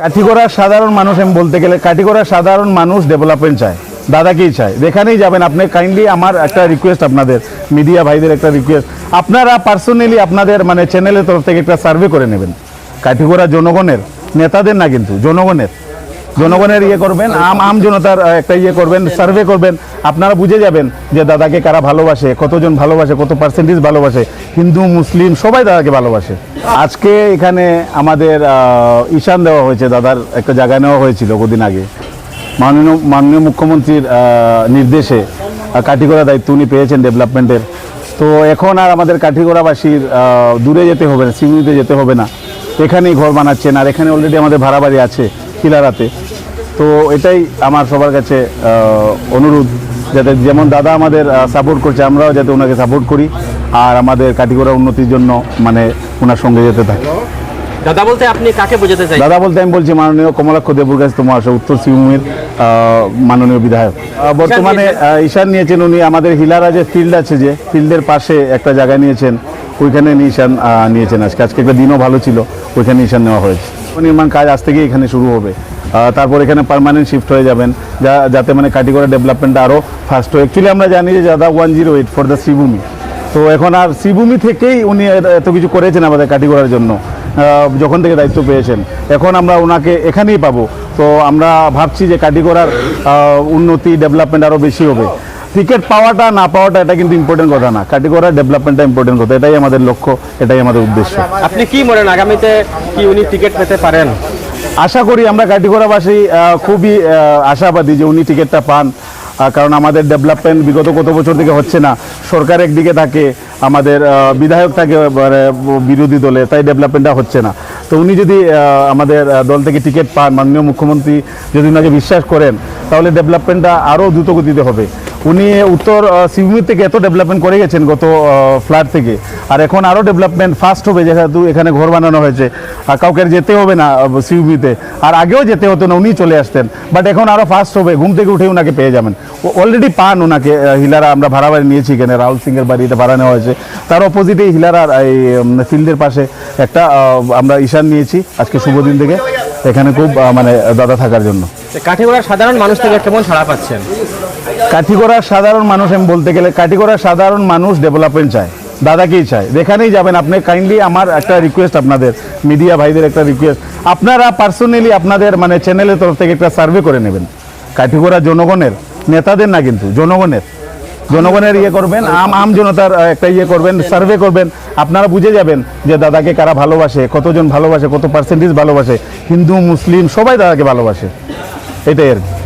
কাঠিগড়ার সাধারণ মানুষ, আমি বলতে গেলে কাঠিগড়ার সাধারণ মানুষ ডেভেলপমেন্ট চায়। দাদাকেই চায়। যেখানেই যাবেন। আপনি কাইন্ডলি আমার একটা রিকোয়েস্ট আপনাদের মিডিয়া ভাইদের একটা রিকোয়েস্ট আপনারা পার্সোনালি আপনাদের মানে চ্যানেলের তরফ থেকে একটা সার্ভে করে নেবেন। কাঠিগড়া জনগণের, নেতাদের না কিন্তু জনগণের। জনগণের ইয়ে করবেন, আম আম জনতার একটা ইয়ে করবেন সার্ভে করবেন। আপনারা বুঝে যাবেন যে দাদাকে কারা ভালোবাসে, কতজন ভালোবাসে, কত পার্সেন্টেজ ভালোবাসে। হিন্দু, মুসলিম, সবাই দাদাকে ভালোবাসে। আজকে এখানে আমাদের ঈশান দেওয়া হয়েছে, দাদার একটা জায়গা নেওয়া হয়েছিল কদিন আগে। মাননীয় মাননীয় মুখ্যমন্ত্রীর নির্দেশে কাঠিগড়া দায়িত্ব উনি পেয়েছেন ডেভেলপমেন্টের তো এখন আর আমাদের কাঠিগড়াবাসীর দূরে যেতে হবে না, সিমিতে যেতে হবে না। এখানেই ঘর বানাচ্ছেন, আর এখানে অলরেডি আমাদের ভাড়া বাড়ি আছে। কিলারাতে তো এটাই আমার সবার কাছে অনুরোধ যাতে যেমন দাদা আমাদের সাপোর্ট করছে আমরাও যাতে ওনাকে সাপোর্ট করি আর আমাদের কাঠিগড়া উন্নতির জন্য মানে ওনার সঙ্গে যেতে থাকি। দাদা বলতে আপনি কাকে বোঝাতে চাই দাদা বলতে আমি বলছি মাননীয় কমলাক্ষ দেবুরগাছ তোমার উত্তর সিংভূমির মাননীয় বিধায়ক। বর্তমানে ঈশান নিয়েছেন উনি আমাদের হিলারা যে ফিল্ড আছে যে ফিল্ডের পাশে একটা জায়গা নিয়েছেন ওইখানে ঈশান নিয়েছেন আজকে। আজকে একটা দিনও ভালো ছিল ওইখানে ঈশান নেওয়া হয়েছে। নির্মাণ কাজ আজ থেকেই এখানে শুরু হবে। তারপর এখানে পার্মানেন্ট শিফট হয়ে যাবেন, যা, যাতে মানে কাটিগড়া ডেভেলপমেন্টটা আরও ফাস্ট হয়। অ্যাকচুয়ালি আমরা জানি যে দাদা one zero eight for the Sribhumi তো এখন আর শ্রীভূমি থেকেই উনি এত কিছু করেছেন আমাদের কাটিগড়ার জন্য। যখন থেকে দায়িত্ব পেয়েছেন। এখন আমরা ওনাকে এখানেই পাবো। তো আমরা ভাবছি যে কাটিগড়ার উন্নতি ডেভেলপমেন্ট আরও বেশি হবে। টিকিট পাওয়াটা না পাওয়াটা এটা কিন্তু ইম্পর্টেন্ট কথা না। কাটিগড়ার ডেভেলপমেন্টটা ইম্পর্টেন্ট কথা। এটাই আমাদের লক্ষ্য এটাই আমাদের উদ্দেশ্য। আপনি কি মনে আগামীতে কি উনি টিকিট পেতে পারেন? আশা করি আমরা কাটিগড়াবাসী খুবই আশাবাদী যে উনি টিকিটটা পান। কারণ আমাদের ডেভেলপমেন্ট বিগত কত বছর থেকে হচ্ছে না। সরকার একদিকে থাকে আমাদের বিধায়ক থাকে মানে, বিরোধী দলে তাই ডেভেলপমেন্টটা হচ্ছে না। তো উনি যদি আমাদের দল থেকে টিকিট পান মাননীয় মুখ্যমন্ত্রী যদি ওনাকে বিশ্বাস করেন তাহলে ডেভেলপমেন্টটা আরও দ্রুতগতিতে হবে। উনি উত্তর সিভূমি থেকে এত ডেভেলপমেন্ট করে গেছেন গত ফ্ল্যাট থেকে। আর এখন আরও ডেভেলপমেন্ট ফাস্ট হবে, যেহেতু এখানে ঘর বানানো হয়েছে। আর কাউকে যেতে হবে না সিভূমিতে আর আগেও যেতে হতো না উনি চলে আসতেন। বাট এখন আরও ফাস্ট হবে, ঘুম থেকে উঠে ওনাকে পেয়ে যাবেন। অলরেডি পান ওনাকে হিলারা, আমরা ভাড়া বাড়ি নিয়েছি এখানে, রাহুল সিংয়ের বাড়িতে ভাড়া নেওয়া হয়েছে। তার অপোজিটে হিলারার, এই ফিল্ডের পাশে একটা আমরা ঈশান নিয়েছি, আজকে শুভ দিন থেকে। এখানে খুব মানে দাদা থাকার জন্য। কাঠিগড়ার সাধারণ মানুষ থেকে কেমন ছাড়া পাচ্ছেন? কাঠিগড়ার সাধারণ মানুষ আমি বলতে গেলে কাঠিগড়ার সাধারণ মানুষ ডেভেলপমেন্ট চায়। দাদাকেই চায়? যেখানেই যাবেন আপনি কাইন্ডলি আমার একটা রিকোয়েস্ট আপনাদের মিডিয়া ভাইদের একটা রিকোয়েস্ট আপনারা পার্সোনালি আপনাদের মানে চ্যানেলের তরফ থেকে একটা সার্ভে করে নেবেন। কাঠিগড়া জনগণের নেতাদের না কিন্তু জনগণের। জনগণের ইয়ে করবেন আম আম জনতার একটা ইয়ে করবেন সার্ভে করবেন। আপনারা বুঝে যাবেন যে দাদাকে কারা ভালোবাসে কতজন ভালোবাসে কত পার্সেন্টেজ ভালোবাসে। হিন্দু মুসলিম সবাই দাদাকে ভালোবাসে। এটাই আর কি।